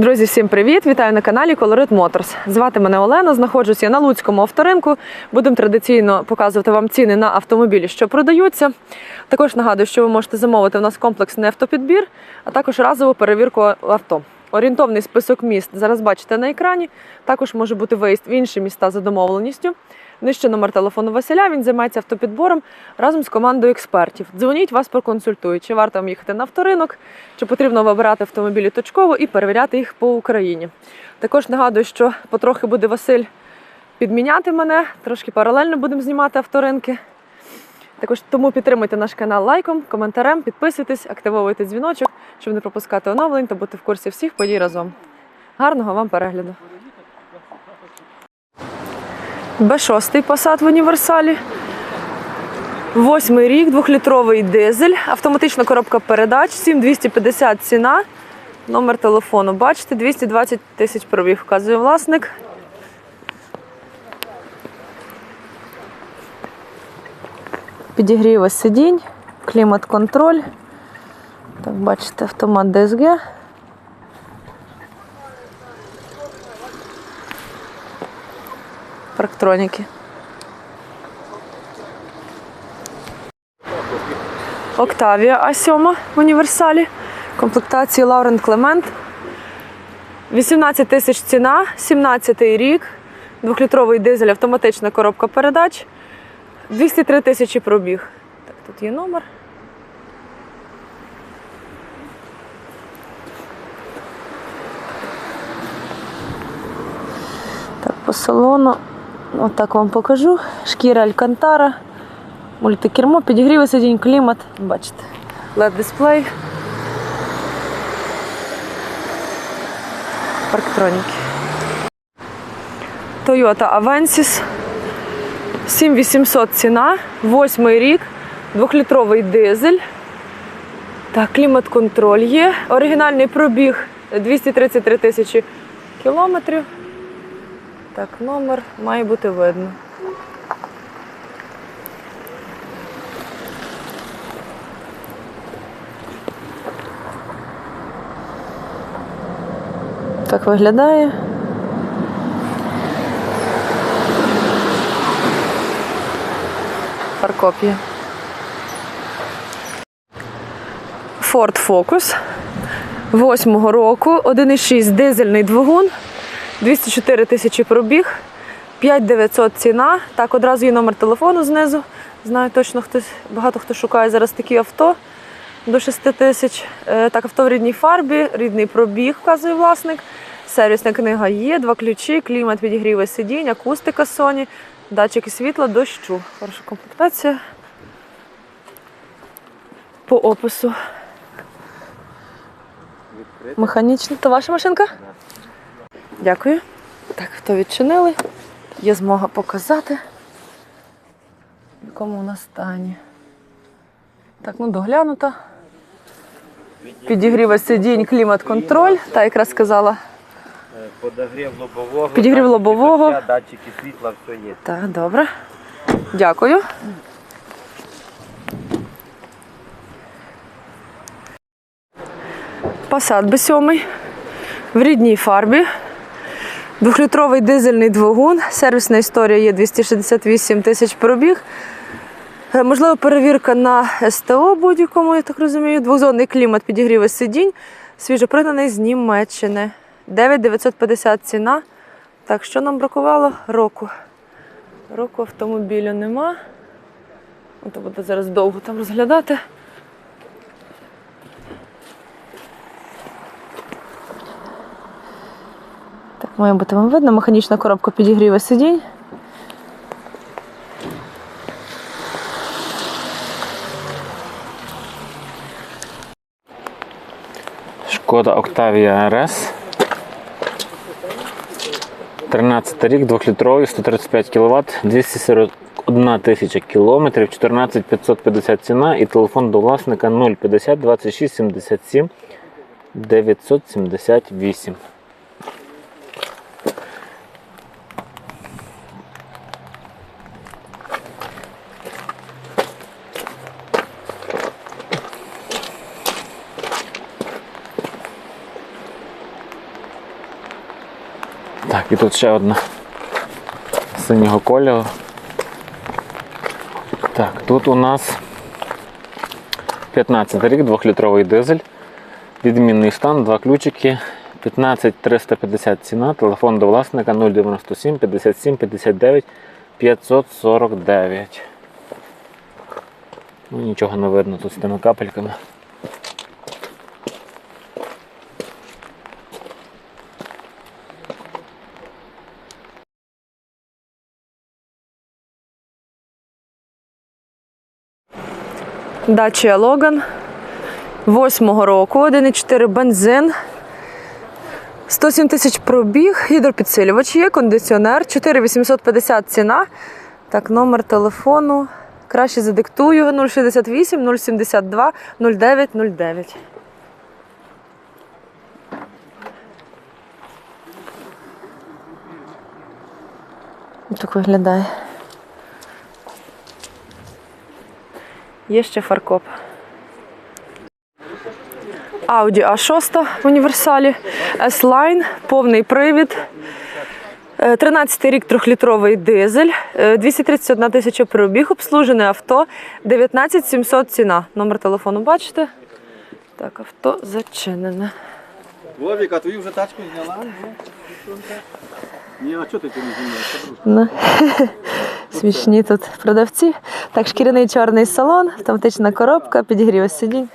Друзі, всім привіт! Вітаю на каналі Colorit Motors. Звати мене Олена. знаходжуся на Луцькому авторинку. Будемо традиційно показувати вам ціни на автомобілі, що продаються. Також нагадую, що ви можете замовити у нас комплексний автопідбір, а також разову перевірку авто. Орієнтовний список міст зараз бачите на екрані. Також може бути виїзд в інші міста за домовленістю. Нижче номер телефону Василя. Він займається автопідбором разом з командою експертів. Дзвоніть, вас проконсультують, чи варто вам їхати на авторинок, чи потрібно вибирати автомобілі точково і перевіряти їх по Україні. Також нагадую, що потрохи буде Василь підміняти мене, трошки паралельно будемо знімати авторинки. Також тому підтримуйте наш канал лайком, коментарем, підписуйтесь, активовуйте дзвіночок, щоб не пропускати оновлень та бути в курсі всіх подій разом. Гарного вам перегляду! Б6 посад в універсалі. Восьмий рік, двохлітровий дизель, автоматична коробка передач, 7250 ціна. Номер телефону. Бачите, 220 тисяч пробіг, вказує власник. Підігріви сидінь, клімат-контроль. Так, бачите, автомат DSG. Парктроніки. Октавія А7 в універсалі. Комплектації Лаурент Клемент. 18 тисяч ціна, 17 рік. Двохлітровий дизель, автоматична коробка передач. 203 тисячі пробіг. Так, тут є номер. Так, по салону. Отак вам покажу. Шкіра Алькантара, мультикермо, підігріви сидінь, клімат. Бачите, led дисплей. Парктроніки. Toyota Avensis. 7800 ціна, восьмий рік, двохлітровий дизель. Так, клімат-контроль є. Оригінальний пробіг 233 тисячі кілометрів. Так, номер має бути видно. Так виглядає. Паркопія. Ford Focus. Восьмого року, 1,6 дизельний двигун, 204 тисячі пробіг, 5900 ціна. Так, одразу є номер телефону знизу. Знаю точно, хтось, багато хто шукає зараз такі авто до 6 тисяч. Е, Так, авто в рідній фарбі, рідний пробіг, вказує власник. Сервісна книга є, два ключі, клімат підігріве сидінь, акустика Sony, датчики світла, дощу. Хороша комплектація. По опису. Механічна. То ваша машинка? Дякую. Так, хто відчинили? Є змога показати, в якому вона стані. Так, ну доглянута. Підігріве сидінь, клімат-контроль. Та якраз сказала. Подогрів лобового. Підігрів лобового. Датчики світла, все є. Так, добре. Дякую. Passat B7 в рідній фарбі. Двохлітровий дизельний двигун. Сервісна історія є 268 тисяч пробіг. Е, Можливо, перевірка на СТО будь-якому, я так розумію. Двозонний клімат підігріве сидінь. Свіжопригнаний з Німеччини. 9950 ціна. Так, що нам бракувало? Року. Року автомобілю нема. То буде зараз довго там розглядати. Так, має бути вам видно. Механічна коробка підігріве сидінь. Шкода Octavia RS. 13 рік, 2-літровий, 135 кВт, 241 тисяча кілометрів, 14 550 ціна і телефон до власника 050 26 77 978. І тут ще одна синього кольору. Так, тут у нас 15 рік, 2-літровий дизель. Відмінний стан, два ключики. 15 350 ціна, телефон до власника 097 57 59 549. Ну, нічого не видно тут з тими капельками. Dacia Logan 8 року, 1,4 бензин. 107 тисяч пробіг, гідропідсилювач є, кондиціонер, 4850 ціна. Так, номер телефону. Краще задиктую 068 072 0909. Так виглядає. Є ще фаркоп. Audi A6 в універсалі, S-Line, повний привід. Е, 13 рік трьохлітровий дизель, е, 231 тисяча пробіг, обслужене авто, 19 700 ціна. Номер телефону бачите? Так, авто зачинене. Вовік, а твою вже тачку зняла? Ні, а чого ти не знімаєш? Ну, Смішні тут продавці. Так, шкіряний чорний салон, автоматична коробка, підігрів сидінь.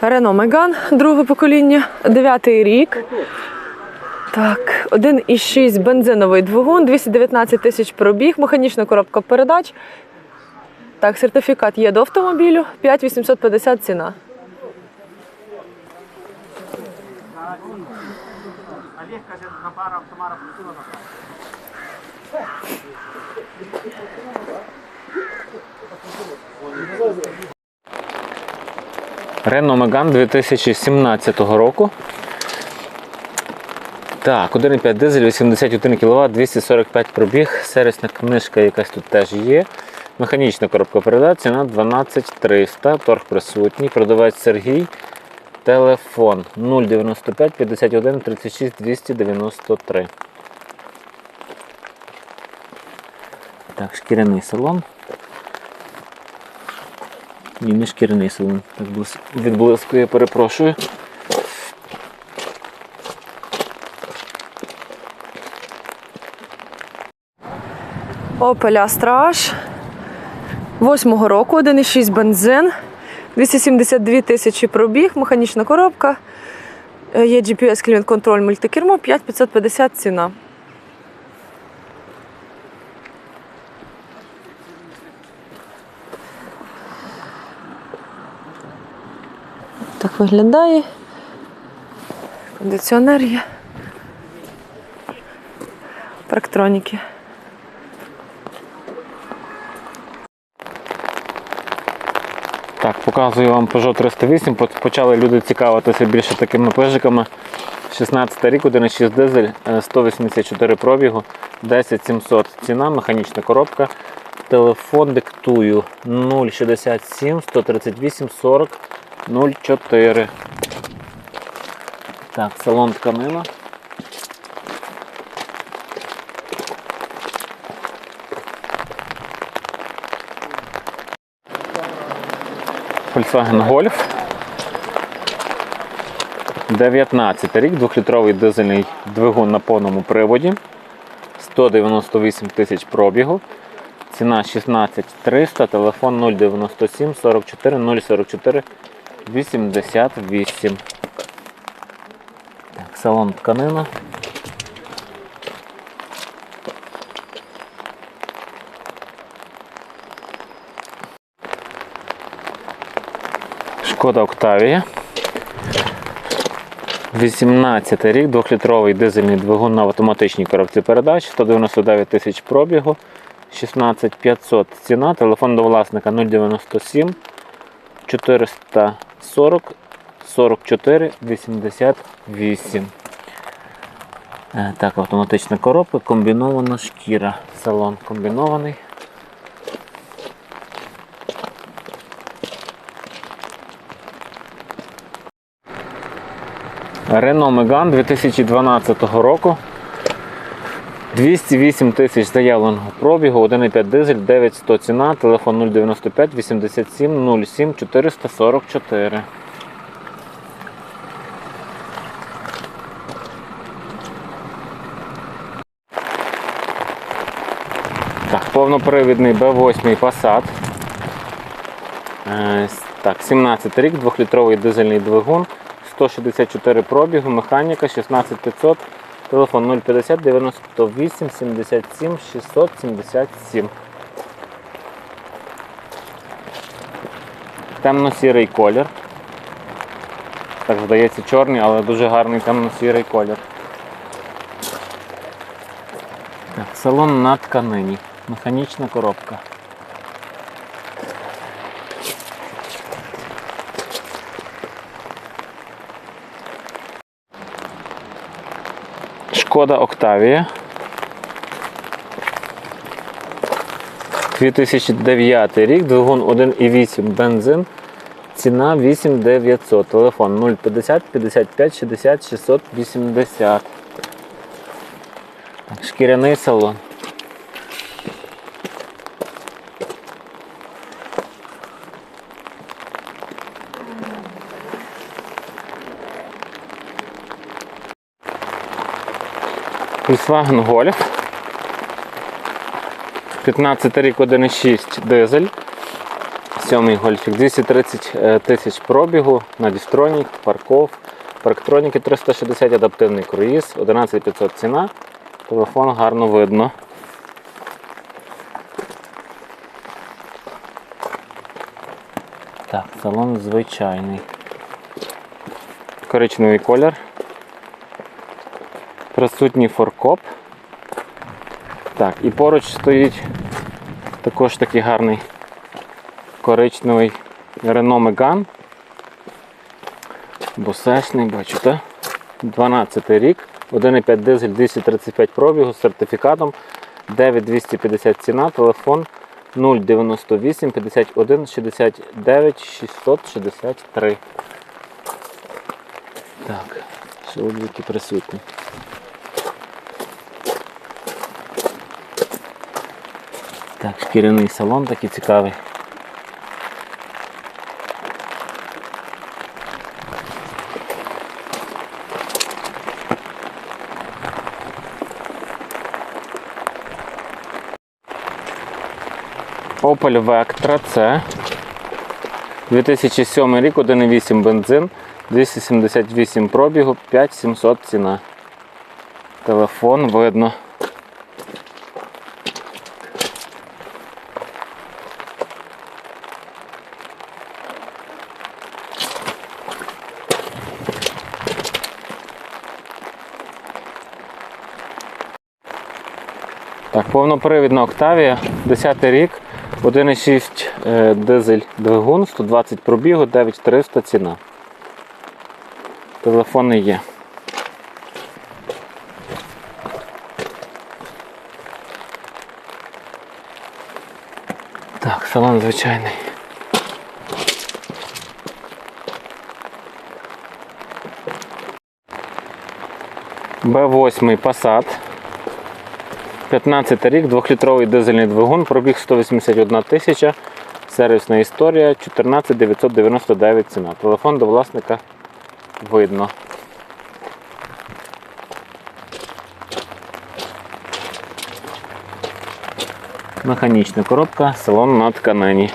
Рено Меган, друге покоління, дев'ятий рік. Так, 1,6 бензиновий двигун, 219 тисяч пробіг, механічна коробка передач. Так, сертифікат є до автомобілю, 5850 ціна. Renault Megane 2017 року. Так, 1,5 дизель, 81 кВт, 245 пробіг, сервісна книжка якась тут теж є. Механічна коробка передач, ціна 12300, торг присутній, продавець Сергій. Телефон 095 51 36 293. Так, шкіряний салон. Ні, не шкіряний салон. Так блис- відблискує, перепрошую. Opel Astra H. Восьмого року, 1,6 бензин, 272 тисячі пробіг, механічна коробка. Е, Є GPS клімат контроль мультикермо, 5550 ціна. Так виглядає. Кондиціонер є. Парктроніки. Так, показую вам Peugeot 308. Почали люди цікавитися більше такими пежиками. 16 рік, 1,6 дизель, е, 184 пробігу, 10700 ціна, механічна коробка. Телефон диктую 067 138 40 04. Так, салон тканина. Volkswagen Golf. 19 рік, 2-літровий дизельний двигун на повному приводі. 198 тисяч пробігу. Ціна 16 300, телефон 097 44 044 88. Так, салон тканина. Шкода Октавія. 18 рік, 2-літровий дизельний двигун на автоматичній коробці передач, 199 тисяч пробігу, 16500 ціна, телефон до власника 097 440 44 88. Е, Так, автоматична коробка, комбінована шкіра. Салон комбінований. Renault Megane 2012 року. 208 тисяч заявленого пробігу, 1,5 дизель, 9100 ціна, телефон 095 87 07 444. Так, повнопривідний B8 Passat. Е, Так, 17 рік, 2-літровий дизельний двигун, 164 пробігу, механіка 16500, телефон 050 98 77 677. Темно-сірий колір. Так здається чорний, але дуже гарний темно-сірий колір. Так, салон на тканині. Механічна коробка. Шкода Октавія. 2009 рік, двигун 1,8 бензин. Ціна 8900. Телефон 050 55 60 680. Так, Шкіряний салон. Volkswagen Golf. 15 рік 1,6 дизель. Сьомий гольфік 230 е, тисяч пробігу на дістронік, парков, парктроніки 360, адаптивний круїз, 11500 ціна. Телефон гарно видно. Так, салон звичайний. Коричневий колір. Присутній форкоп. Так, і поруч стоїть також такий гарний коричневий Renault Megane. Босешний, бачите. 12 рік, 1,5 дизель 235 пробігу з сертифікатом, 9250 ціна, телефон 098 51 69 663. Так, шилдвики присутні. Так, шкіряний салон такий цікавий. Opel Vectra C. 2007 рік, 1,8 бензин, 278 пробігу, 5700 ціна. Телефон видно. Повнопривідна Октавія, 10 рік, 1,6 е, дизель двигун, 120 пробігу, 9300 ціна. Телефони є. Так, салон звичайний. Б8 Passat. 15 рік, 2-літровий дизельний двигун, пробіг 181 тисяча, сервісна історія 14 999 ціна. Телефон до власника видно. Механічна коробка, салон на тканині.